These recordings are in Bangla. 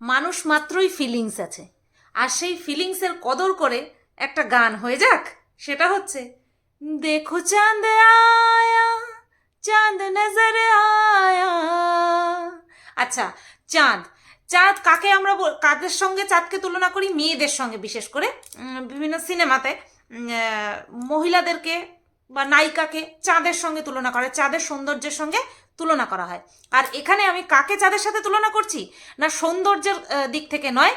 মানুষ মাত্রই ফিলিংস আছে। আর সেই ফিলিংসের কদর করে একটা গান হয়ে যাক, সেটা হচ্ছে, দেখো চাঁদ আয়া, চাঁদ নজর আয়া। আচ্ছা চাঁদ চাঁদ কাকে আমরা কাদের সঙ্গে চাঁদকে তুলনা করি? মেয়েদের সঙ্গে বিশেষ করে। বিভিন্ন সিনেমাতে মহিলাদেরকে বা নায়িকাকে চাঁদের সঙ্গে তুলনা করে, চাঁদের সৌন্দর্যের সঙ্গে তুলনা করা হয়। আর এখানে আমি কাকে চাঁদের সাথে তুলনা করছি? না সৌন্দর্যের দিক থেকে নয়।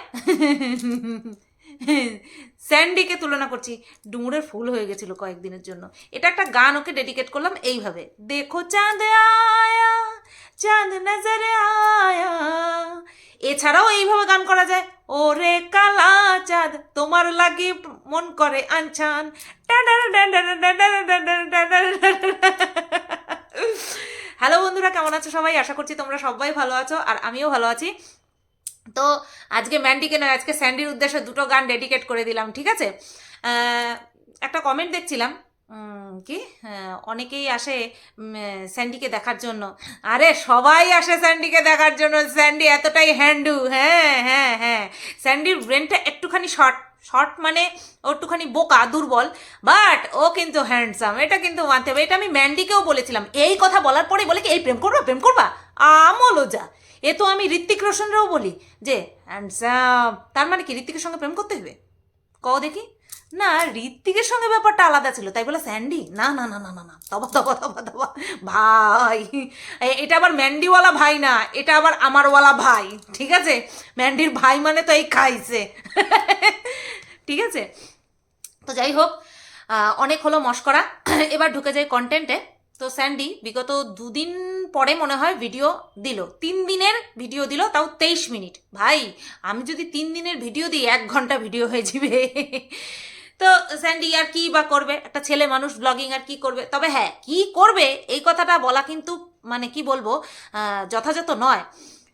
স্যান্ডিকে তুলনা করছি। ডুমুরের ফুল হয়ে গেছিল কয়েকদিনের জন্য। এটা একটা গান ওকে ডেডিকেট করলাম এইভাবে। দেখো চাঁদ আয়া, চাঁদ নজর আয়া। এছাড়াও এইভাবে গান করা যায়। ওরে কালা চাঁদ, তোমার লাগি মন করে আনছান। হ্যালো বন্ধুরা, কেমন আছো সবাই? আশা করছি তোমরা সবাই ভালো আছো আর আমিও ভালো আছি। তো আজকে ম্যান্ডিকে নয়, আজকে স্যান্ডির উদ্দেশ্যে দুটো গান ডেডিকেট করে দিলাম, ঠিক আছে? একটা কমেন্ট দেখছিলাম কি? অনেকেই আসে স্যান্ডিকে দেখার জন্য। আরে সবাই আসে স্যান্ডিকে দেখার জন্য। স্যান্ডি এতটাই হ্যান্ডু হ্যাঁ হ্যাঁ হ্যাঁ। স্যান্ডির ব্রেনটা একটুখানি শর্ট শর্ট মানে ও একটুখানি বোকা, দুর্বল বাট ও কিন্তু হ্যান্ডসাম এটা কিন্তু মানতে হবে। এটা আমি ম্যান্ডিকেও বলেছিলাম। এই কথা বলার পরে বলে কি, এই প্রেম করবা প্রেম করবা? আমলও যা এ তো আমি ঋত্বিক রোশনরাও বলি যে হ্যান্ডসাম তার মানে কি, ঋত্বিকের সঙ্গে প্রেম করতে হবে? কও দেখি। না, ঋত্বিকের সঙ্গে ব্যাপারটা আলাদা ছিল, তাই বলে স্যান্ডি? না না না না না না, তবা তবা তবা তবা। ভাই এটা আবার ম্যান্ডিওয়ালা ভাই না, এটা আবার আমারওয়ালা ভাই, ঠিক আছে? ম্যান্ডির ভাই মানে তো এই খাইছে। ঠিক আছে? তো যাই হোক অনেক হলো মস্করা। এবার ঢুকে যাই কন্টেন্টে তো স্যান্ডি, বিগত দুদিন পরে মনে হয় ভিডিও দিল। তিন দিনের ভিডিও দিল, তাও তেইশ মিনিট। ভাই, আমি যদি তিন দিনের ভিডিও দিই, এক ঘণ্টা ভিডিও হয়ে যাবে। তো স্যান্ডি আর কি বা করবে? একটা ছেলে মানুষ ব্লগিং আর কি করবে? তবে হ্যাঁ কি করবে? এই কথাটা বলা কিন্তু মানে কি বলব যথাযথ নয়।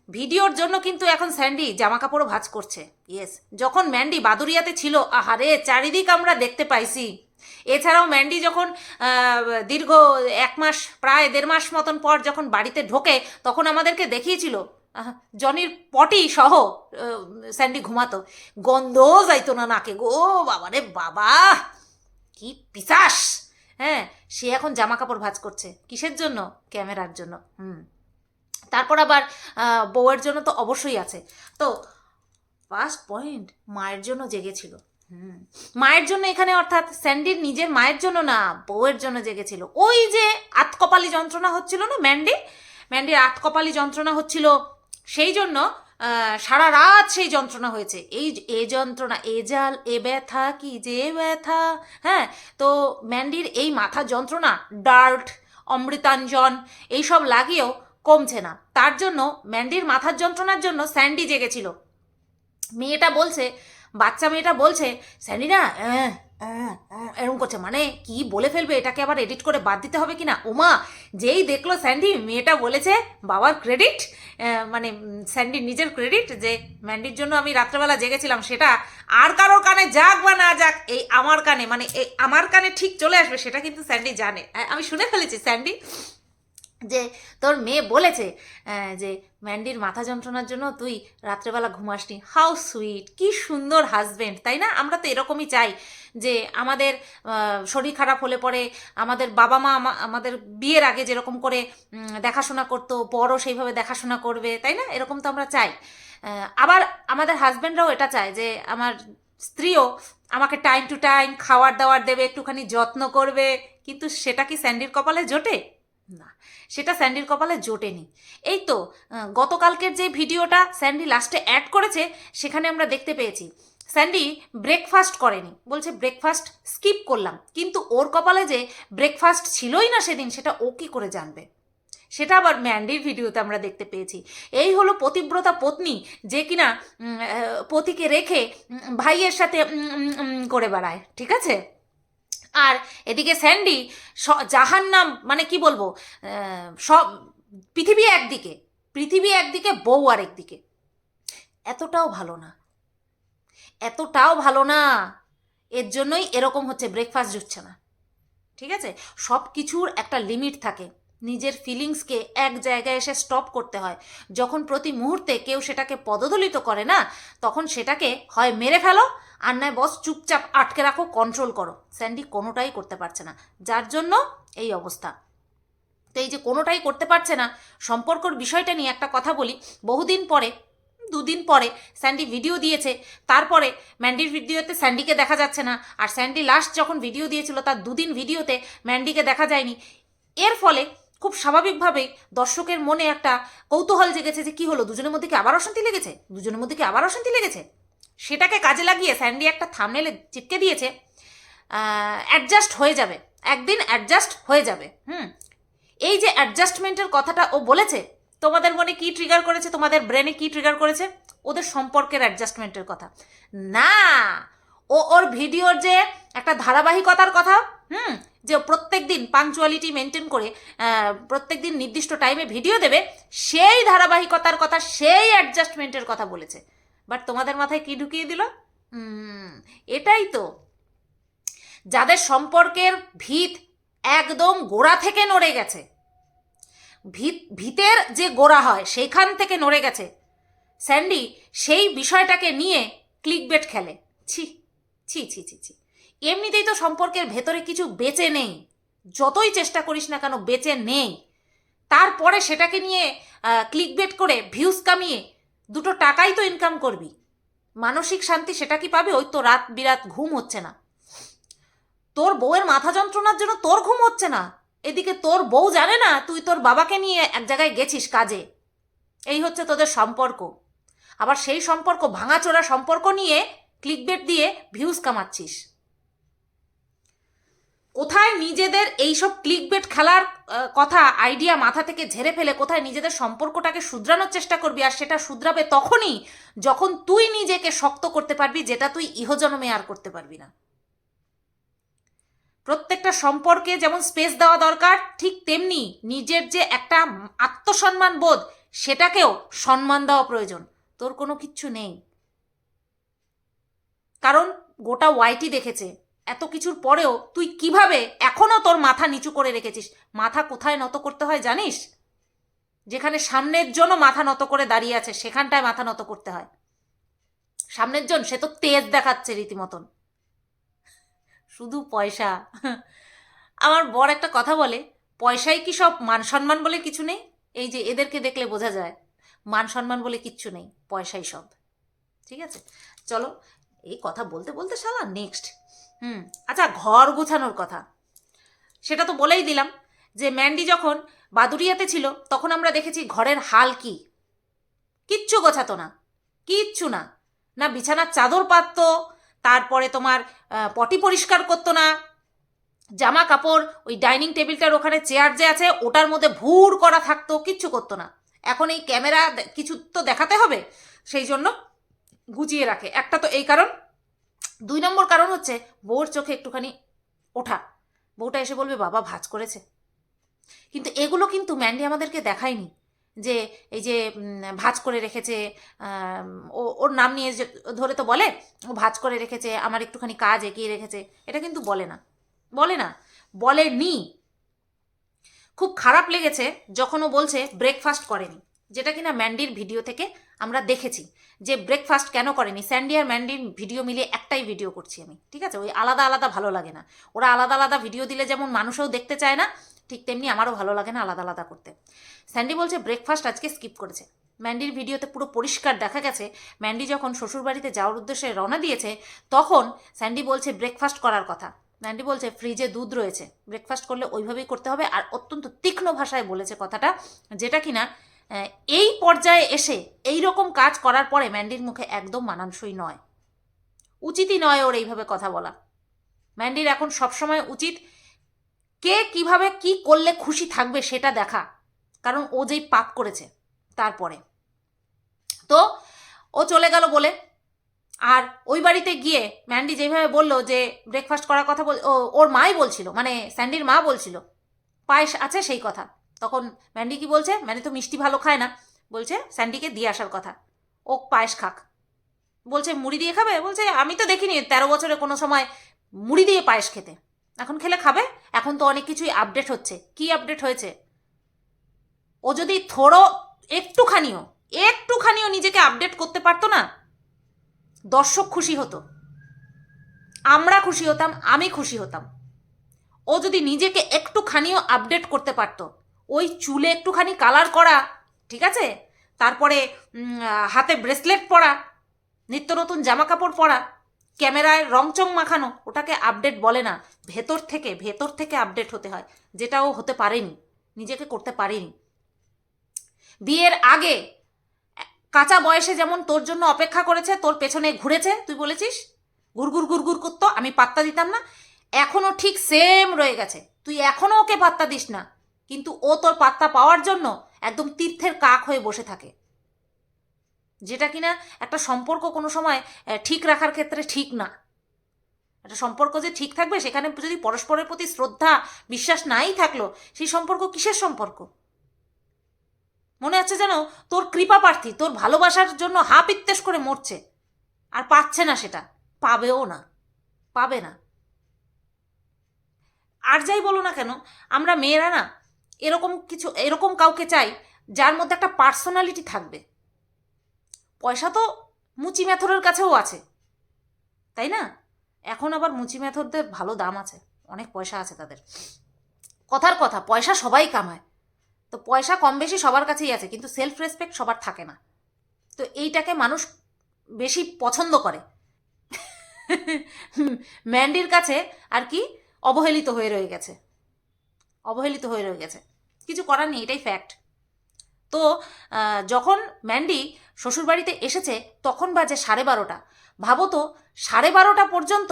ভিডিওর জন্য কিন্তু এখন স্যান্ডি জামা কাপড়ও ভাঁজ করছে। ইয়েস যখন ম্যান্ডি বাদুরিয়াতে ছিল, আহারে, চারিদিক আমরা দেখতে পাইছি। এছাড়াও ম্যান্ডি যখন দীর্ঘ এক মাস, প্রায় দেড় মাস মতন পর যখন বাড়িতে ঢোকে, তখন আমাদেরকে দেখিয়েছিল জনির পটি সহ স্যান্ডি ঘুমাতো। গন্ধও যাইতো না নাকে গো বাবা রে বাবা! কি পিসাস হ্যাঁ সে এখন জামা কাপড় ভাজ করছে। কিসের জন্য? ক্যামেরার জন্য। হুম। তারপর আবার বউয়ের জন্য তো অবশ্যই আছে। তো ফার্স্ট পয়েন্ট মায়ের জন্য জেগেছিল। হুম। মায়ের জন্য এখানে অর্থাৎ স্যান্ডির নিজের মায়ের জন্য না, বউয়ের জন্য জেগেছিল। ওই যে আতকপালি যন্ত্রণা হচ্ছিল না, ম্যান্ডি? ম্যান্ডির আতকপালি যন্ত্রণা হচ্ছিল সেই জন্য সারা রাত সেই যন্ত্রণা হয়েছে। এই এ যন্ত্রণা, এ জাল, এ ব্যথা, কি যে ব্যথা হ্যাঁ? তো ম্যান্ডির এই মাথা যন্ত্রণা, ডার্ট, অমৃতাঞ্জন, এইসব লাগিয়েও কমছে না। তার জন্য ম্যান্ডির মাথার যন্ত্রণার জন্য স্যান্ডি জেগেছিল। মেয়েটা বলছে, বাচ্চা মেয়েটা বলছে, স্যান্ডি না এরম করছে। মানে কি বলে ফেলবে? এটাকে আবার এডিট করে বাদ দিতে হবে কি না ওমা, যেই দেখল স্যান্ডি, মেয়েটা বলেছে বাবার ক্রেডিট মানে স্যান্ডি স্যান্ডির নিজের ক্রেডিট যে ম্যান্ডির জন্য আমি রাত্রেবেলা জেগেছিলাম সেটা আর কারোর কানে যাক বা না যাক, এই আমার কানে মানে এই আমার কানে ঠিক চলে আসবে, সেটা কিন্তু স্যান্ডি জানে। আমি শুনে ফেলেছি, স্যান্ডি। যে তোর মেয়ে বলেছে যে ম্যান্ডির মাথা যন্ত্রণার জন্য তুই রাত্রেবেলা ঘুমাসনি হাউ সুইট কি সুন্দর হাজব্যান্ড তাই না? আমরা তো এরকমই চাই যে আমাদের শরীর খারাপ হলে পরে আমাদের বাবা মা আমাদের বিয়ের আগে যেরকম করে দেখাশোনা করতো বড়ও সেইভাবে দেখাশোনা করবে, তাই না? এরকম তো আমরা চাই। আবার আমাদের হাজব্যান্ডরাও এটা চায় যে আমার স্ত্রীও আমাকে টাইম টু টাইম খাওয়ার দাওয়ার দেবে, একটুখানি যত্ন করবে, কিন্তু সেটা কি স্যান্ডির কপালে জোটে? না, সেটা স্যান্ডির কপালে জোটেনি। এই তো গতকালকের যে ভিডিওটা স্যান্ডি লাস্টে অ্যাড করেছে, সেখানে আমরা দেখতে পেয়েছি। স্যান্ডি ব্রেকফাস্ট করেনি, বলছে ব্রেকফাস্ট স্কিপ করলাম, কিন্তু ওর কপালে যে ব্রেকফাস্ট ছিলই না সেদিন, সেটা ও কি করে জানবে? সেটা আবার ম্যান্ডির ভিডিওতে আমরা দেখতে পেয়েছি। এই হলো পতিব্রতা পত্নী, যে কিনা পতিকে রেখে ভাইয়ের সাথে করে বেড়ায়, ঠিক আছে? আর এদিকে স্যান্ডি জাহান নাম মানে কি বলব সব, পৃথিবী একদিকে পৃথিবী একদিকে, বউ আর একদিকে এতটাও ভালো না। এতটাও ভালো না। এর জন্যই এরকম হচ্ছে ব্রেকফাস্ট জুটছে না। ঠিক আছে? সব কিছুর একটা লিমিট থাকে। নিজের ফিলিংসকে এক জায়গায় এসে স্টপ করতে হয়। যখন প্রতি মুহূর্তে কেউ সেটাকে পদদলিত করে না, তখন সেটাকে হয় মেরে ফেলো আর নয় বস, চুপচাপ আটকে রাখো কন্ট্রোল করো। স্যান্ডি কোনোটাই করতে পারছে না। যার জন্য এই অবস্থা। তো এই যে কোনোটাই করতে পারছে না, সম্পর্কর বিষয়টা নিয়ে একটা কথা বলি। বহুদিন পরে, দুদিন পরে স্যান্ডি ভিডিও দিয়েছে। তারপরে ম্যান্ডির ভিডিওতে স্যান্ডিকে দেখা যাচ্ছে না। আর স্যান্ডি লাস্ট যখন ভিডিও দিয়েছিল, তার দুদিন ভিডিওতে ম্যান্ডিকে দেখা যায়নি। এর ফলে খুব স্বাভাবিকভাবেই দর্শকের মনে একটা কৌতূহল জেগেছে যে কি হলো? দুজনের মধ্যে কি আবার অশান্তি লেগেছে? দুজনের মধ্যে কি আবার অশান্তি লেগেছে? সেটাকে কাজে লাগিয়ে স্যান্ডি একটা থামনেলে চিপকে দিয়েছে অ্যাডজাস্ট হয়ে যাবে, একদিন অ্যাডজাস্ট হয়ে যাবে, হুম? এই যে অ্যাডজাস্টমেন্টের কথাটা ও বলেছে, তোমাদের মনে কি ট্রিগার করেছে, তোমাদের ব্রেনে কি ট্রিগার করেছে? ওদের সম্পর্কের অ্যাডজাস্টমেন্টের কথা। না, ও ওর ভিডিওর যে একটা ধারাবাহিকতার কথা, হুম? যে প্রত্যেক দিন পাংচুয়ালিটি মেনটেন করে প্রত্যেক দিন নির্দিষ্ট টাইমে ভিডিও দেবে, সেই ধারাবাহিকতার কথা, সেই অ্যাডজাস্টমেন্টের কথা বলেছে। বাট তোমাদের মাথায় কি ঢুকিয়ে দিল? এটাই তো। যাদের সম্পর্কের ভিত একদম গোড়া থেকে নড়ে গেছে, ভিত, ভিতের যে গোড়া হয় সেইখান থেকে নড়ে গেছে, স্যান্ডি সেই বিষয়টাকে নিয়ে ক্লিক ক্লিকবেট খেলে। ছি ছি ছি ছি ছি। এমনিতেই তো সম্পর্কের ভেতরে কিছু বেঁচে নেই, যতই চেষ্টা করিস না কেন বেঁচে নেই। তারপরে সেটাকে নিয়ে ক্লিকবেট করে ভিউজ কামিয়ে দুটো টাকাই তো ইনকাম করবি। মানসিক শান্তি সেটা কি পাবে? ওই তো রাত বিরাত ঘুম হচ্ছে না। তোর বউয়ের মাথা যন্ত্রণার জন্য তোর ঘুম হচ্ছে না। এদিকে তোর বউ জানে না, তুই তোর বাবাকে নিয়ে এক জায়গায় গেছিস কাজে। এই হচ্ছে তোদের সম্পর্ক। আবার সেই সম্পর্ক, ভাঙাচোরা সম্পর্ক নিয়ে ক্লিকবেট দিয়ে ভিউজ কামাচ্ছিস। কোথায় নিজেদের এইসব ক্লিকবেট খেলার কথা আইডিয়া মাথা থেকে ঝেড়ে ফেলে কোথায় নিজেদের সম্পর্কটাকে শুধরানোর চেষ্টা করবি আর সেটা শুধরাবে তখনই যখন তুই নিজেকে শক্ত করতে পারবি, যেটা তুই ইহজনমে আর করতে পারবি না। প্রত্যেকটা সম্পর্কে যেমন স্পেস দেওয়া দরকার, ঠিক তেমনি নিজের যে একটা আত্মসম্মান বোধ, সেটাকেও সম্মান দেওয়া প্রয়োজন। তোর কোনো কিচ্ছু নেই। কারণ গোটা ওয়াইটি দেখেছে। এত কিছুর পরেও তুই কীভাবে এখনও তোর মাথা নিচু করে রেখেছিস? মাথা কোথায় নত করতে হয় জানিস? যেখানে সামনের জন্য মাথা নত করে দাঁড়িয়ে আছে, সেখানটায় মাথা নত করতে হয়। সামনের জন, সে তো তেজ দেখাচ্ছে রীতিমতন। শুধু পয়সা। আমার বর একটা কথা বলে পয়সাই কি সব মান সম্মান বলে কিছু নেই? এই যে এদেরকে দেখলে বোঝা যায়, মান সম্মান বলে কিচ্ছু নেই, পয়সাই সব। ঠিক আছে? চলো, এই কথা বলতে বলতে শালা নেক্সট হুম আচ্ছা ঘর গোছানোর কথা। সেটা তো বলেই দিলাম যে ম্যান্ডি যখন বাদুরিয়াতে ছিল, তখন আমরা দেখেছি ঘরের হাল কি। কিচ্ছু গোছাতো না, কিচ্ছু না। না, বিছানার চাদর পাততো, তারপরে তোমার পটি পরিষ্কার করতো না। জামা কাপড়, ওই ডাইনিং টেবিলটার ওখানে চেয়ার যে আছে, ওটার মধ্যে ভুর করা থাকতো, কিচ্ছু করতো না। এখন এই ক্যামেরা কিছু তো দেখাতে হবে, সেই জন্য গুছিয়ে রাখে। একটা তো এই কারণ দুই নম্বর কারণ হচ্ছে বউর চোখে একটুখানি ওঠা। বউটা এসে বলবে, বাবা, ভাজ করেছে। কিন্তু এগুলো কিন্তু ম্যান্ডি আমাদেরকে দেখায়নি যে এই যে ভাজ করে রেখেছে ও, ওর নাম নিয়ে ধরে তো বলে, ও ভাজ করে রেখেছে, আমার একটুখানি কাজ এগিয়ে রেখেছে। এটা কিন্তু বলে না। বলে না। বলে নি খুব খারাপ লেগেছে যখন ও বলছে, ব্রেকফাস্ট করেনি। যেটা কিনা ম্যান্ডির ভিডিও থেকে আমরা দেখেছি যে ব্রেকফাস্ট কেন করেনি? স্যান্ডি আর ম্যান্ডির ভিডিও মিলিয়ে একটাই ভিডিও করছি আমি, ঠিক আছে? ওই আলাদা আলাদা ভালো লাগে না। ওরা আলাদা আলাদা ভিডিও দিলে যেমন মানুষও দেখতে চায় না, ঠিক তেমনি আমারও ভালো লাগে না আলাদা আলাদা করতে। স্যান্ডি বলছে ব্রেকফাস্ট আজকে স্কিপ করেছে। ম্যান্ডির ভিডিওতে পুরো পরিষ্কার দেখা গেছে। ম্যান্ডি যখন শ্বশুরবাড়িতে যাওয়ার উদ্দেশ্যে রওনা দিয়েছে, তখন স্যান্ডি বলছে ব্রেকফাস্ট করার কথা। ম্যান্ডি বলছে ফ্রিজে দুধ রয়েছে। ব্রেকফাস্ট করলে ওইভাবেই করতে হবে। আর অত্যন্ত তীক্ষ্ণ ভাষায় বলেছে কথাটা, যেটা কিনা এই পর্যায়ে এসে এই রকম কাজ করার পরে ম্যান্ডির মুখে একদম মানানসই নয়। উচিতই নয় ওর এইভাবে কথা বলা। ম্যান্ডির এখন সবসময় উচিত কে কীভাবে কি করলে খুশি থাকবে সেটা দেখা। কারণ ও যেই পাপ করেছে তারপরে। তো ও চলে গেল বলে। আর ওই বাড়িতে গিয়ে ম্যান্ডি যেভাবে বলল যে ব্রেকফাস্ট করার কথা বল ওর মাই বলছিল মানে স্যান্ডির মা বলছিল, পায়েস আছে সেই কথা। তখন ম্যান্ডি কি বলছে? ম্যান্ডি তো মিষ্টি ভালো খায় না। বলছে, স্যান্ডিকে দিয়ে আসার কথা। ও পায়েস খাক। বলছে, মুড়ি দিয়ে খাবে? বলছে, আমি তো দেখিনি, তেরো বছরে কোনো সময় মুড়ি দিয়ে পায়েস খেতে। এখন খেলে খাবে? এখন তো অনেক কিছুই আপডেট হচ্ছে। কি আপডেট হয়েছে? ও যদি থোড়ো একটুখানিও একটুখানিও নিজেকে আপডেট করতে পারতো না, দর্শক খুশি হতো। আমরা খুশি হতাম, আমি খুশি হতাম। ও যদি নিজেকে একটুখানিও আপডেট করতে পারতো ওই চুলে একটুখানি কালার করা, ঠিক আছে? তারপরে হাতে ব্রেসলেট পরা, নিত্য নতুন জামা কাপড় পরা, ক্যামেরায় রংচং মাখানো, ওটাকে আপডেট বলে না, ভেতর থেকে ভেতর থেকে আপডেট হতে হয় যেটা ও হতে পারেনি, নিজেকে করতে পারেনি। বিয়ের আগে, কাঁচা বয়সে যেমন তোর জন্য অপেক্ষা করেছে, তোর পেছনে ঘুরেছে, তুই বলেছিস? গুড়গুড় গুড়গুড় করতো, আমি পাত্তা দিতাম না এখনও ঠিক সেম রয়ে গেছে, তুই এখনও ওকে পাত্তা দিস না। কিন্তু ও তোর পাত্তা পাওয়ার জন্য একদম তীর্থের কাক হয়ে বসে থাকে। যেটা কিনা একটা সম্পর্ক কোনো সময় ঠিক রাখার ক্ষেত্রে ঠিক না। একটা সম্পর্ক যে ঠিক থাকবে, সেখানে যদি পরস্পরের প্রতি শ্রদ্ধা, বিশ্বাস নাই থাকল, সেই সম্পর্ক কিসের সম্পর্ক? মনে হচ্ছে যেন তোর কৃপা প্রার্থী, তোর ভালোবাসার জন্য হা পিত্তেস করে মরছে, আর পাচ্ছে না সেটা, পাবেও না, পাবে না। আর যাই বলো না কেন, আমরা মেয়েরা না এরকম কিছু, এরকম কাউকে চাই যার মধ্যে একটা পার্সোনালিটি থাকবে। পয়সা তো মুচি মেথরের কাছেও আছে, তাই না? এখন আবার মুচি মেথরদের ভালো দাম আছে, অনেক পয়সা আছে তাদের। কথার কথা, পয়সা সবাই কামায়। তো পয়সা কম বেশি সবার কাছেই আছে, কিন্তু সেলফ রেসপেক্ট সবার থাকে না। তো এইটাকে মানুষ বেশি পছন্দ করে। ম্যান্ডির কাছে আর কি অবহেলিত হয়ে রয়ে গেছে। অবহেলিত হয়ে রয়ে গেছে। কিছু করার নেই, এটাই ফ্যাক্ট তো যখন ম্যান্ডি শ্বশুরবাড়িতে এসেছে, তখন বাজে সাড়ে বারোটা। ভাবো তো, সাড়ে বারোটা পর্যন্ত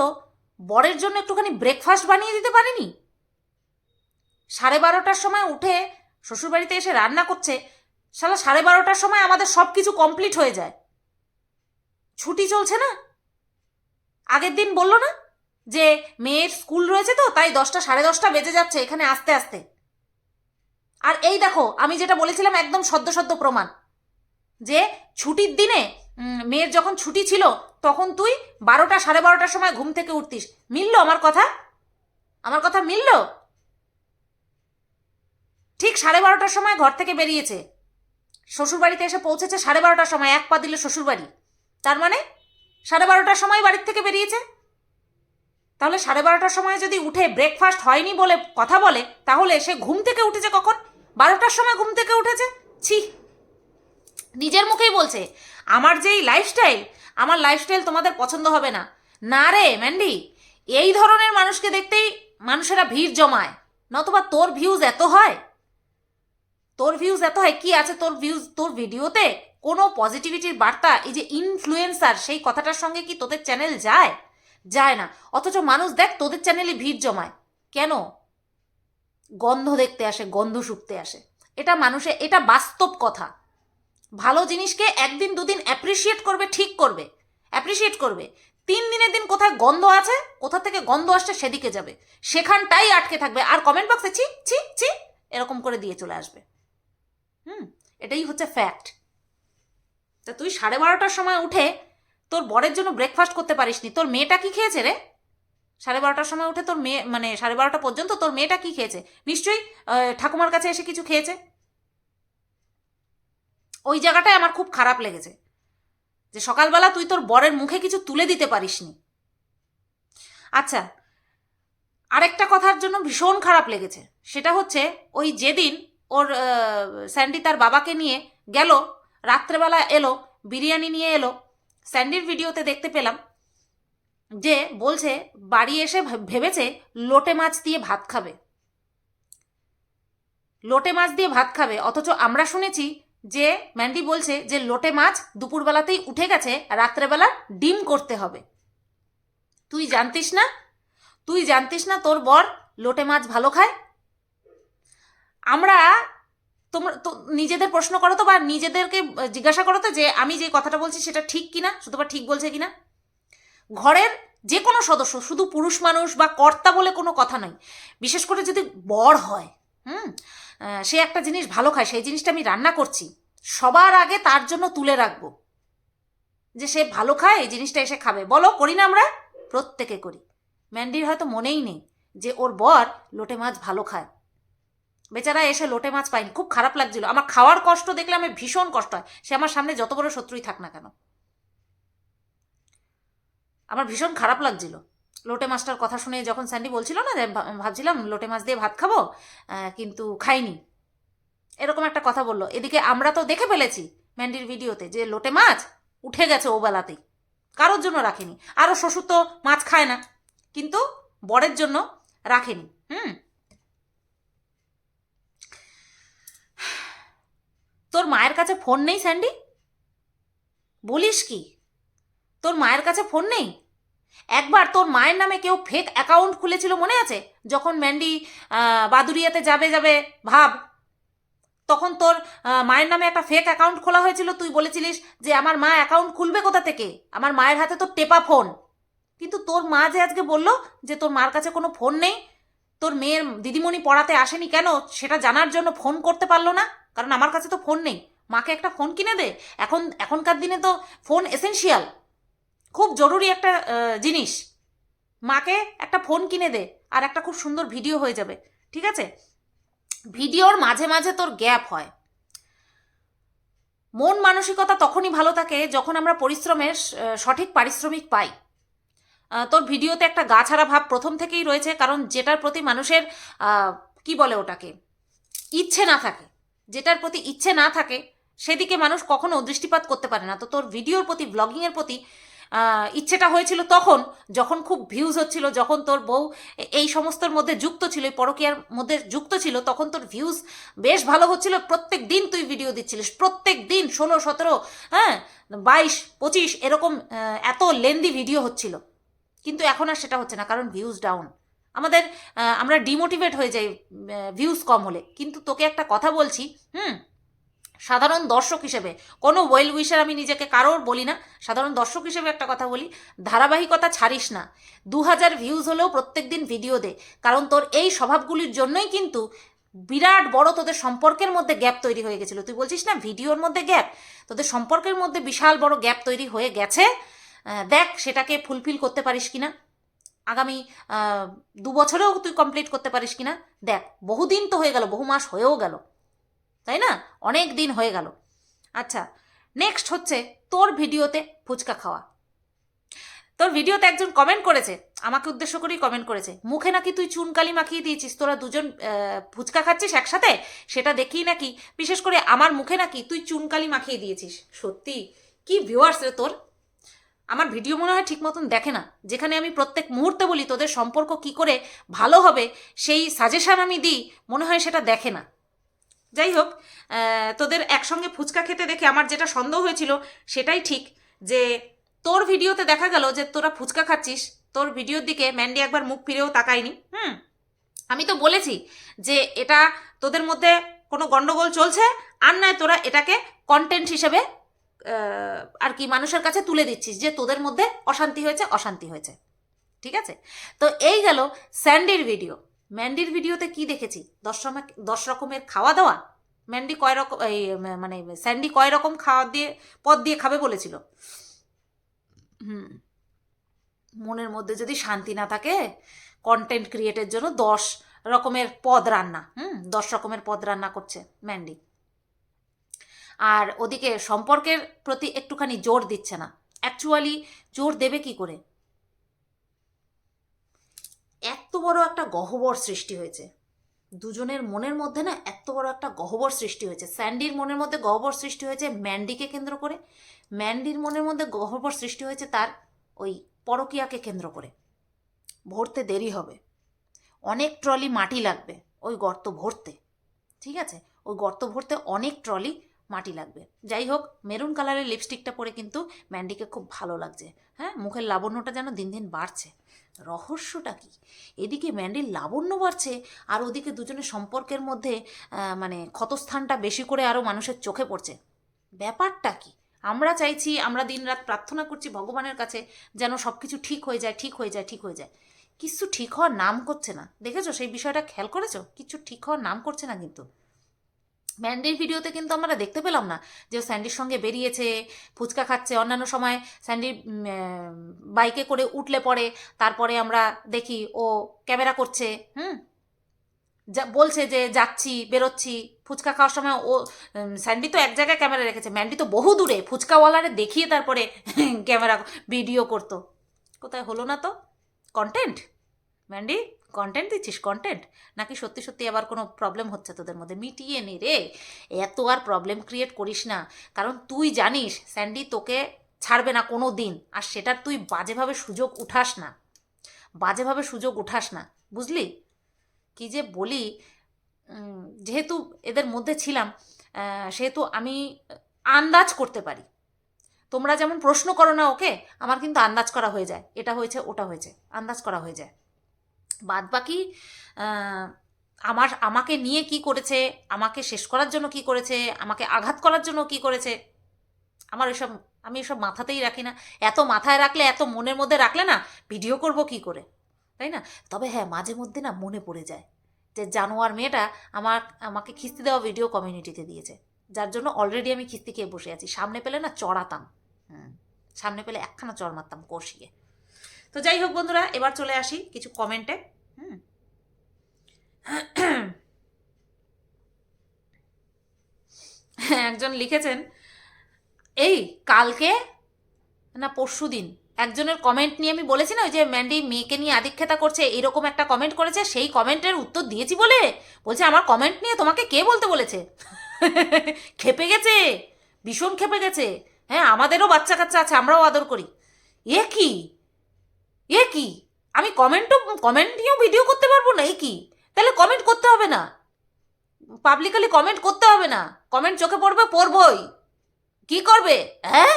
বরের জন্য একটুখানি ব্রেকফাস্ট বানিয়ে দিতে পারেনি? সাড়ে বারোটার সময় উঠে শ্বশুরবাড়িতে এসে রান্না করছে, শালা সাড়ে বারোটার সময় আমাদের সব কিছু কমপ্লিট হয়ে যায়। ছুটি চলছে না? আগের দিন বলল না? যে মেয়ের স্কুল রয়েছে তো, তাই দশটা, সাড়ে দশটা বেজে যাচ্ছে এখানে আস্তে আস্তে। আর এই দেখো, আমি যেটা বলেছিলাম একদম সদ্য সদ্য প্রমাণ। যে ছুটির দিনে মেয়ের যখন ছুটি ছিল, তখন তুই বারোটা, সাড়ে বারোটার সময় ঘুম থেকে উঠতিস। মিললো আমার কথা? আমার কথা মিললো? ঠিক সাড়ে বারোটার সময় ঘর থেকে বেরিয়েছে। শ্বশুরবাড়িতে এসে পৌঁছেছে সাড়ে বারোটার সময়, এক পা দিলে শ্বশুরবাড়ি। তার মানে সাড়ে বারোটার সময় বাড়ির থেকে বেরিয়েছে? তাহলে সাড়ে বারোটার সময় যদি উঠে ব্রেকফাস্ট হয়নি বলে কথা বলে, তাহলে সে ঘুম থেকে উঠেছে কখন? বারোটার সময় ঘুম থেকে উঠেছে? ছি। নিজের মুখেই বলছে, আমার যেই লাইফস্টাইল আমার লাইফস্টাইল তোমাদের পছন্দ হবে না। না রে ম্যান্ডি এই ধরনের মানুষকে দেখতেই মানুষেরা ভিড় জমায়। নতুবা তোর ভিউজ এত হয়? তোর ভিউজ এত হয়? কি আছে তোর ভিউজ তোর ভিডিওতে? কোনো পজিটিভিটির বার্তা? এই যে ইনফ্লুয়েন্সার সেই কথাটার সঙ্গে কি তোদের চ্যানেল যায়? যায় না। অথচ মানুষ দেখ, তোদের চ্যানেলে ভিড় জমায়। কেন? গন্ধ দেখতে আসে, গন্ধ শুকতে আসে। এটা মানুষে, এটা বাস্তব কথা। ভালো জিনিসকে একদিন দুদিন অ্যাপ্রিসিয়েট করবে, ঠিক করবে। অ্যাপ্রিসিয়েট করবে। তিন দিনের দিন কোথায় গন্ধ আছে, কোথা থেকে গন্ধ আসছে সেদিকে যাবে। সেখানটাই আটকে থাকবে। আর কমেন্ট বক্সে ছি ছি ছি, এরকম করে দিয়ে চলে আসবে। হুম? এটাই হচ্ছে ফ্যাক্ট তা তুই সাড়ে বারোটার সময় উঠে তোর বরের জন্য ব্রেকফাস্ট করতে পারিসনি। তোর মেয়েটা কি খেয়েছে রে? সাড়ে বারোটার সময় উঠে তোর মেয়ে মানে সাড়ে বারোটা পর্যন্ত তোর মেয়েটা কি খেয়েছে? নিশ্চয়ই ঠাকুমার কাছে এসে কিছু খেয়েছে? ওই জায়গাটায় আমার খুব খারাপ লেগেছে যে সকালবেলা তুই তোর বরের মুখে কিছু তুলে দিতে পারিসনি। আচ্ছা আরেকটা কথার জন্য ভীষণ খারাপ লেগেছে। সেটা হচ্ছে, ওই যেদিন ওর স্যান্ডি তার বাবাকে নিয়ে গেল, রাত্রেবেলা এলো, বিরিয়ানি নিয়ে এলো স্যান্ডির ভিডিওতে দেখতে পেলাম যে বলছে, বাড়ি এসে ভেবেছে লোটে মাছ দিয়ে ভাত খাবে। লোটে মাছ দিয়ে ভাত খাবে। অথচ আমরা শুনেছি যে, ম্যান্ডি বলছে যে, লোটে মাছ দুপুরবেলাতেই উঠে গেছে, রাত্রেবেলা ডিম করতে হবে। তুই জানতিস না? তুই জানতিস না তোর বর লোটে মাছ ভালো খায়? আমরা তোমরা তো নিজেদের প্রশ্ন করো তো বা নিজেদেরকে জিজ্ঞাসা করো তো যে আমি যে কথাটা বলছি সেটা ঠিক কিনা? শুধু বা ঠিক বলছে কিনা? ঘরের যে কোনো সদস্য, শুধু পুরুষ মানুষ বা কর্তা বলে কোনো কথা নয়, বিশেষ করে যদি বর হয়, হুম? সে একটা জিনিস ভালো খায়, সেই জিনিসটা আমি রান্না করছি, সবার আগে তার জন্য তুলে রাখব। যে সে ভালো খায়, এই জিনিসটা এসে খাবে। বলো, করি না আমরা? প্রত্যেকে করি। ম্যান্ডির হয়তো মনেই নেই যে ওর বর লোটে মাছ ভালো খায়। বেচারা এসে লোটে মাছ পাইনি খুব খারাপ লাগছিল। আমার খাওয়ার কষ্ট দেখলে আমি ভীষণ কষ্ট হয়। সে আমার সামনে যত বড় শত্রুই থাক না কেন। আমার ভীষণ খারাপ লাগছিল। লোটে মাছটার কথা শুনে যখন স্যান্ডি বলছিল না ভাবছিলাম লোটে মাছ দিয়ে ভাত খাব কিন্তু খাইনি। এরকম একটা কথা বলল। এদিকে আমরা তো দেখে ফেলেছি ম্যান্ডির ভিডিওতে যে লোটে মাছ উঠে গেছে ও বেলাতেই কারোর জন্য রাখেনি। আরও শ্বশুর তো মাছ খায় না। কিন্তু বরের জন্য রাখেনি। হুম? তোর মায়ের কাছে ফোন নেই স্যান্ডি বলিস কি? তোর মায়ের কাছে ফোন নেই? একবার তোর মায়ের নামে কেউ ফেক অ্যাকাউন্ট খুলেছিল মনে আছে? যখন ম্যান্ডি বাদুরিয়াতে যাবে যাবে, ভাব, তখন তোর মায়ের নামে একটা ফেক অ্যাকাউন্ট খোলা হয়েছিল, তুই বলেছিলিস যে আমার মা অ্যাকাউন্ট খুলবে কোথা থেকে? আমার মায়ের হাতে তো টেপা ফোন কিন্তু তোর মা যে আজকে বলল যে তোর মার কাছে কোনো ফোন নেই, তোর মেয়ের দিদিমণি পড়াতে আসেনি কেন, সেটা জানার জন্য ফোন করতে পারল না? কারণ আমার কাছে তো ফোন নেই। মাকে একটা ফোন কিনে দে। এখন, এখনকার দিনে তো ফোন এসেনশিয়াল খুব জরুরি একটা জিনিস। মাকে একটা ফোন কিনে দে আর একটা খুব সুন্দর ভিডিও হয়ে যাবে। ঠিক আছে? ভিডিওর মাঝে মাঝে তোর গ্যাপ হয়। মন মানসিকতা তখনই ভালো থাকে যখন আমরা পরিশ্রমের সঠিক পারিশ্রমিক পাই। তোর ভিডিওতে একটা গা ছাড়া ভাব প্রথম থেকেই রয়েছে, কারণ যেটার প্রতি মানুষের কি বলে ওটাকে? ইচ্ছে না থাকে। যেটার প্রতি ইচ্ছে না থাকে, সেদিকে মানুষ কখনো দৃষ্টিপাত করতে পারে না। তো তোর ভিডিওর প্রতি ব্লগিংয়ের প্রতি ইচ্ছেটা হয়েছিল তখন, যখন খুব ভিউজ হচ্ছিল, যখন তোর বউ এই সমস্তর মধ্যে যুক্ত ছিল, এই পরকীয়ার মধ্যে যুক্ত ছিল, তখন তোর ভিউজ বেশ ভালো হচ্ছিল। প্রত্যেক দিন তুই ভিডিও দিচ্ছিলিস, প্রত্যেক দিন ষোলো, সতেরো হ্যাঁ বাইশ, পঁচিশ, এরকম এত লেন্দি ভিডিও হচ্ছিল। কিন্তু এখন আর সেটা হচ্ছে না, কারণ ভিউজ ডাউন আমাদের আমরা ডিমোটিভেট হয়ে যাই ভিউজ কম হলে। কিন্তু তোকে একটা কথা বলছি, হুম? সাধারণ দর্শক হিসেবে, কোনো ওয়েল উইশার আমি নিজেকে কারোর বলি না, সাধারণ দর্শক হিসেবে একটা কথা বলি, ধারাবাহিকতা ছাড়িস না। দু হাজার ভিউজ হলেও প্রত্যেক দিন ভিডিও দে, কারণ তোর এই স্বভাবগুলির জন্যই কিন্তু বিরাট বড় তোদের সম্পর্কের মধ্যে গ্যাপ তৈরি হয়ে গেছিল। তুই বলছিস না ভিডিওর মধ্যে গ্যাপ তোদের সম্পর্কের মধ্যে বিশাল বড় গ্যাপ তৈরি হয়ে গেছে? দেখ সেটাকে ফুলফিল করতে পারিস কিনা। আগামী দু বছরেও তুই কমপ্লিট করতে পারিস কিনা? দেখ, বহুদিন তো হয়ে গেল, বহু মাস হয়েও গেল। তাই না? অনেক দিন হয়ে গেল। আচ্ছা নেক্সট হচ্ছে তোর ভিডিওতে ফুচকা খাওয়া। তোর ভিডিওতে একজন কমেন্ট করেছে, আমাকে উদ্দেশ্য করেই কমেন্ট করেছে, মুখে নাকি তুই চুনকালি মাখিয়ে দিয়েছিস? তোরা দুজন ফুচকা খাচ্ছিস একসাথে? সেটা দেখি নাকি? বিশেষ করে আমার মুখে নাকি তুই চুনকালি মাখিয়ে দিয়েছিস? সত্যি? কি ভিউয়ার্স রে তোর? আমার ভিডিও মনে হয় ঠিক মতন দেখে না। যেখানে আমি প্রত্যেক মুহূর্তে বলি, তোদের সম্পর্ক কি করে ভালো হবে? সেই সাজেশান আমি দিই, মনে হয় সেটা দেখে না। যাই হোক তোদের একসঙ্গে ফুচকা খেতে দেখে আমার যেটা সন্দেহ হয়েছিল সেটাই ঠিক যে, তোর ভিডিওতে দেখা গেল যে তোরা ফুচকা খাচ্ছিস, তোর ভিডিওর দিকে ম্যান্ডি একবার মুখ ফিরেও তাকায়নি। হুম, আমি তো বলেছি যে এটা তোদের মধ্যে কোনো গণ্ডগোল চলছে, আর নয় তোরা এটাকে কন্টেন্ট হিসেবে আর কি মানুষের কাছে তুলে দিচ্ছিস যে তোদের মধ্যে অশান্তি হয়েছে অশান্তি হয়েছে। ঠিক আছে? তো এই গেল স্যান্ডির ভিডিও। ম্যান্ডির ভিডিওতে কি দেখেছি? দশ রকম দশ রকমের খাওয়া দাওয়া? ম্যান্ডি কয় রকম, এই মানে স্যান্ডি কয় রকম খাওয়া দিয়ে, পদ দিয়ে খাবে বলেছিল। হুম। মনের মধ্যে যদি শান্তি না থাকে কন্টেন্ট ক্রিয়েটের জন্য দশ রকমের পদ রান্না। হুম, দশ রকমের পদ রান্না করছে ম্যান্ডি। আর ওদিকে সম্পর্কের প্রতি একটুখানি জোর দিচ্ছে না। অ্যাকচুয়ালি জোর দেবে কি করে? এত বড় একটা গহ্বর সৃষ্টি হয়েছে। দুজনের মনের মধ্যে না এত বড় একটা গহ্বর সৃষ্টি হয়েছে। স্যান্ডির মনের মধ্যে গহ্বর সৃষ্টি হয়েছে ম্যান্ডিকে কেন্দ্র করে। ম্যান্ডির মনের মধ্যে গহ্বর সৃষ্টি হয়েছে তার ওই পরকিয়াকে কেন্দ্র করে। ভরতে দেরি হবে। অনেক ট্রলি মাটি লাগবে। ওই গর্ত ভরতে। ঠিক আছে? ওই গর্ত ভরতে অনেক ট্রলি মাটি লাগবে। যাই হোক, মেরুন কালারের লিপস্টিকটা পরে কিন্তু ম্যান্ডিকে খুব ভালো লাগছে। হ্যাঁ মুখের লাবণ্যটা যেন দিন দিন বাড়ছে। রহস্যটা কি? এদিকে ম্যান্ডির লাবণ্য বাড়ছে আর ওদিকে দুজনের সম্পর্কের মধ্যে মানে ক্ষতস্থানটা বেশি করে আরও মানুষের চোখে পড়ছে। ব্যাপারটা কি? আমরা চাইছি, আমরা দিনরাত প্রার্থনা করছি ভগবানের কাছে যেন সব কিছু ঠিক হয়ে যায়, ঠিক হয়ে যায়, ঠিক হয়ে যায়। কিছু ঠিক হওয়ার নাম করছে না। দেখেছ সেই বিষয়টা? খেয়াল করেছ? কিছু ঠিক হওয়ার নাম করছে না কিন্তু। ম্যান্ডির ভিডিওতে কিন্তু আমরা দেখতে পেলাম না যে স্যান্ডির সঙ্গে বেরিয়েছে, ফুচকা খাচ্ছে। অন্যান্য সময় স্যান্ডি বাইকে করে উঠলে পরে তারপরে আমরা দেখি ও ক্যামেরা করছে, হুম? যা, বলছে যে যাচ্ছি, বেরোচ্ছি। ফুচকা খাওয়ার সময় ও স্যান্ডি তো এক জায়গায় ক্যামেরা রেখেছে। ম্যান্ডি তো বহু দূরে। ফুচকাওয়ালারে দেখিয়ে তারপরে ক্যামেরা ভিডিও করতো। কোথায় হলো না তো? কন্টেন্ট ম্যান্ডি কন্টেন্ট দিচ্ছিস? কন্টেন্ট নাকি সত্যি সত্যি আবার কোনো প্রবলেম হচ্ছে তোদের মধ্যে? মিটিয়ে নে রে। এত আর প্রবলেম ক্রিয়েট করিস না। কারণ তুই জানিস, স্যান্ডি তোকে ছাড়বে না কোনো দিন আর সেটার তুই বাজেভাবে সুযোগ উঠাস না। বাজেভাবে সুযোগ উঠাস না। বুঝলি? কি যে বলি যেহেতু এদের মধ্যে ছিলাম সেহেতু আমি আন্দাজ করতে পারি। তোমরা যেমন প্রশ্ন করো না ওকে, আমার কিন্তু আন্দাজ করা হয়ে যায়। এটা হয়েছে, ওটা হয়েছে। আন্দাজ করা হয়ে যায়। বাদ বাকি আমার, আমাকে নিয়ে কি করেছে, আমাকে শেষ করার জন্য কি করেছে, আমাকে আঘাত করার জন্য কি করেছে, আমার এসব, আমি এসব মাথাতেই রাখি না। এত মাথায় রাখলে, এত মনের মধ্যে রাখলে না, ভিডিও করব কি করে? তাই না? তবে হ্যাঁ মাঝে মধ্যে না মনে পড়ে যায় যে জানোয়ার মেয়েটা আমার, আমাকে খিস্তি দেওয়া ভিডিও কমিউনিটিতে দিয়েছে। যার জন্য অলরেডি আমি খিস্তি খেয়ে বসে আছি। সামনে পেলে না চড়াতাম। হুম, সামনে পেলে একখানা চড় মারতাম কষিয়ে। তো যাই হোক বন্ধুরা, এবার চলে আসি কিছু কমেন্টে হুম। একজন লিখেছেন, এই কালকে না পরশু দিন? একজনের কমেন্ট নিয়ে আমি বলেছি না, ওই যে ম্যান্ডি মেয়েকে নিয়ে আদিক্ষেতা করছে, এরকম একটা কমেন্ট করেছে, সেই কমেন্টের উত্তর দিয়েছি বলে? বলছে, আমার কমেন্ট নিয়ে তোমাকে কে বলতে বলেছে? খেপে গেছে, ভীষণ খেপে গেছে। হ্যাঁ আমাদেরও বাচ্চা কাচ্চা আছে, আমরাও আদর করি। এ কি? এ কি? আমি কমেন্টও কমেন্ট নিয়েও ভিডিও করতে পারব না, এ কি? তাহলে কমেন্ট করতে হবে না। পাবলিকালি কমেন্ট করতে হবে না। কমেন্ট চোখে পড়বে, পড়বই। কি করবে? হ্যাঁ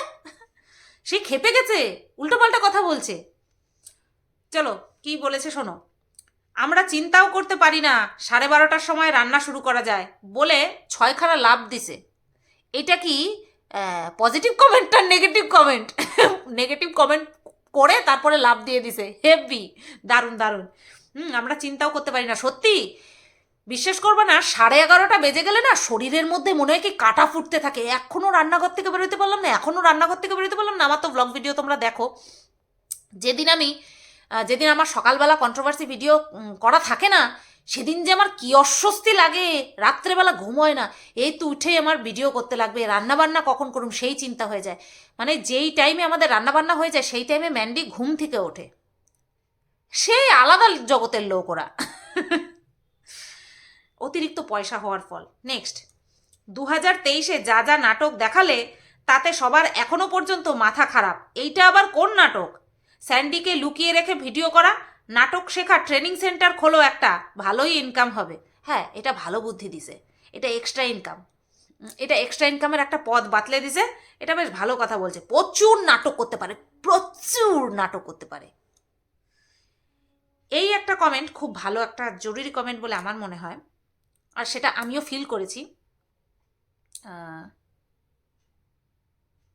সে খেপে গেছে, উল্টোপাল্টা কথা বলছে। চলো, কি বলেছে শোনো। আমরা চিন্তাও করতে পারি না, সাড়ে বারোটার সময় রান্না শুরু করা যায় বলে ছয়খানা লাভ দিছে। এটা কি পজিটিভ কমেন্ট আর নেগেটিভ কমেন্ট নেগেটিভ কমেন্ট করে তারপরে লাভ দিয়ে দিছে। হেভি দারুণ দারুণ। হুম, আমরা চিন্তাও করতে পারি না। সত্যি, বিশ্বাস করবে না, সাড়ে এগারোটা বেজে গেলে না শরীরের মধ্যে মনে হয় কি কাটা ফুটতে থাকে। এখনও রান্নাঘর থেকে বেরোতে পারলাম না এখনও রান্নাঘর থেকে বেরোতে পারলাম না। আমার তো ব্লগ ভিডিও তোমরা দেখো। যেদিন আমি যেদিন আমার সকালবেলা কন্ট্রোভার্সি ভিডিও করা থাকে না সেদিন যে আমার কি অস্বস্তি লাগে। রাত্রেবেলা ঘুম হয় না। এই তো উঠেই আমার ভিডিও করতে লাগবে। রান্নাবান্না কখন করুম সেই চিন্তা হয়ে যায়। মানে যেই টাইমে আমাদের রান্নাবান্না হয়ে যায়, সেই টাইমে ম্যান্ডি ঘুম থেকে ওঠে। সেই আলাদা জগতের লোক ওরা। অতিরিক্ত পয়সা হওয়ার ফল। নেক্সট দু হাজার তেইশে যা যা নাটক দেখালে, তাতে সবার এখনও পর্যন্ত মাথা খারাপ। এইটা আবার কোন নাটক? স্যান্ডিকে লুকিয়ে রেখে ভিডিও করা নাটক শেখা ট্রেনিং সেন্টার খোলো একটা, ভালোই ইনকাম হবে। হ্যাঁ এটা ভালো বুদ্ধি দিছে। এটা এক্সট্রা ইনকাম এটা এক্সট্রা ইনকামের একটা পদ বাতলে দিছে। এটা বেশ ভালো কথা বলছে। প্রচুর নাটক করতে পারে, প্রচুর নাটক করতে পারে। এই একটা কমেন্ট খুব ভালো, একটা জরুরি কমেন্ট বলে আমার মনে হয়। আর সেটা আমিও ফিল করেছি।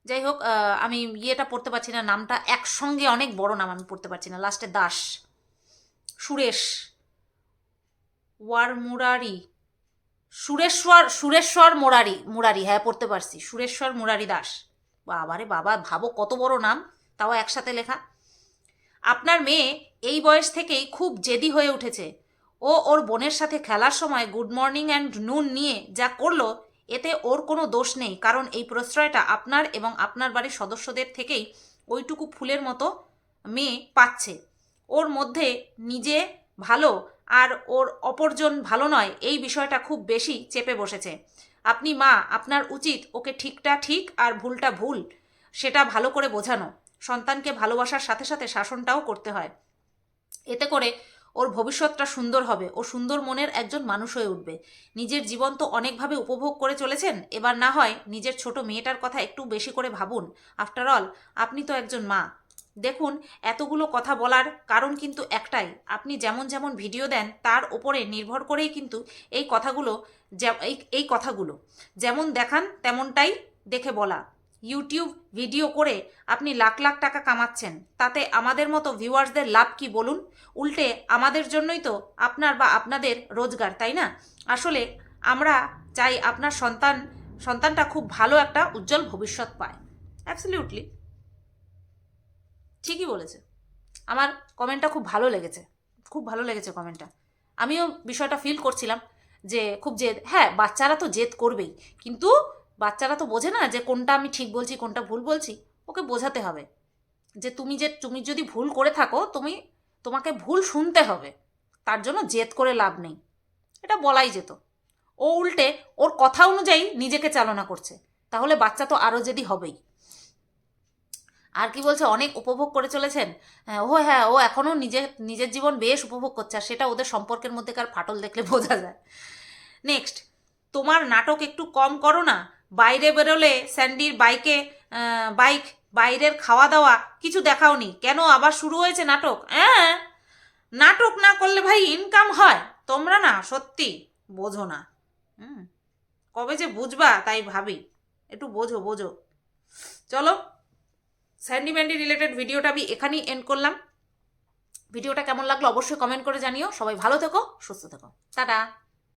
যাই হোক আমি ইয়েটা পড়তে পারছি না, নামটা একসঙ্গে অনেক বড় নাম আমি পড়তে পারছি না। লাস্টে দাস। সুরেশ। ওয়ার মুরারি সুরেশ্বর সুরেশ্বর মোরারি মুরারি হ্যাঁ পড়তে পারছি। সুরেশ্বর মুরারি দাস। বাবারে বাবা, ভাবো কত বড় নাম, তাও একসাথে লেখা। আপনার মেয়ে এই বয়স থেকেই খুব জেদি হয়ে উঠেছে। ও ওর বোনের সাথে খেলার সময় গুড মর্নিং অ্যান্ড নুন নিয়ে যা করল, এতে ওর কোনো দোষ নেই, কারণ এই প্রশ্রয়টা আপনার এবং আপনার বাড়ির সদস্যদের থেকেই ওইটুকু ফুলের মতো মেয়ে পাচ্ছে। ওর মধ্যে নিজে ভালো আর ওর অপরজন ভালো নয়, এই বিষয়টা খুব বেশি চেপে বসেছে। আপনি মা, আপনার উচিত ওকে ঠিকটা ঠিক আর ভুলটা ভুল, সেটা ভালো করে বোঝানো। সন্তানকে ভালোবাসার সাথে সাথে শাসনটাও করতে হয়। এতে করে ওর ভবিষ্যৎটা সুন্দর হবে। ও সুন্দর মনের একজন মানুষ হয়ে উঠবে। নিজের জীবন তো অনেকভাবে উপভোগ করে চলেছেন, এবার না হয় নিজের ছোট মেয়েটার কথা একটু বেশি করে ভাবুন। আফটার অল আপনি তো একজন মা। দেখুন, এতগুলো কথা বলার কারণ কিন্তু একটাই। আপনি যেমন যেমন ভিডিও দেন, তার ওপরে নির্ভর করেই কিন্তু এই কথাগুলো এই কথাগুলো। যেমন দেখান, তেমনটাই দেখে বলা। ইউটিউব ভিডিও করে আপনি লাখ লাখ টাকা কামাচ্ছেন। তাতে আমাদের মতো ভিউয়ার্সদের লাভ কি বলুন? উল্টে আমাদের জন্যই তো আপনার বা আপনাদের রোজগার, তাই না? আসলে আমরা চাই আপনার সন্তান, সন্তানটা খুব ভালো একটা উজ্জ্বল ভবিষ্যৎ পায়। অ্যাবসলিউটলি ঠিকই বলেছে। আমার কমেন্টটা খুব ভালো লেগেছে। খুব ভালো লেগেছে কমেন্টটা আমিও বিষয়টা ফিল করছিলাম যে খুব জেদ হ্যাঁ বাচ্চারা তো জেদ করবেই। কিন্তু বাচ্চারা তো বোঝে না যে কোনটা আমি ঠিক বলছি, কোনটা ভুল বলছি। ওকে বোঝাতে হবে যে তুমি যে, তুমি যদি ভুল করে থাকো, তুমি, তোমাকে ভুল শুনতে হবে। তার জন্য জেদ করে লাভ নেই। এটা বলাই যেত। ও উল্টে ওর কথা অনুযায়ী নিজেকে চালনা করছে। তাহলে বাচ্চা তো আরও যদি হবেই। আর কি বলছে অনেক উপভোগ করে চলেছেন? হ্যাঁ, ও হ্যাঁ ও এখনও নিজের নিজের জীবন বেশ উপভোগ করছে আর সেটা ওদের সম্পর্কের মধ্যেকার ফাটল দেখলে বোঝা যায়। নেক্সট তোমার নাটক একটু কম করো না? বাইরে বেরোলে স্যান্ডির বাইকে বাইক বাইরের খাওয়া দাওয়া কিছু দেখাওনি। কেন আবার শুরু হয়েছে নাটক? হ্যাঁ নাটক না করলে ভাই ইনকাম হয়। তোমরা না সত্যি বোঝো না। হুম কবে যে বুঝবা তাই ভাবি। একটু বোঝো বোঝো। চলো স্যান্ডি ম্যান্ডি রিলেটেড ভিডিওটা আমি এখানেই এন্ড করলাম। ভিডিওটা কেমন লাগল অবশ্যই কমেন্ট করে জানিও। সবাই ভালো থেকো, সুস্থ থেকো। টাটা।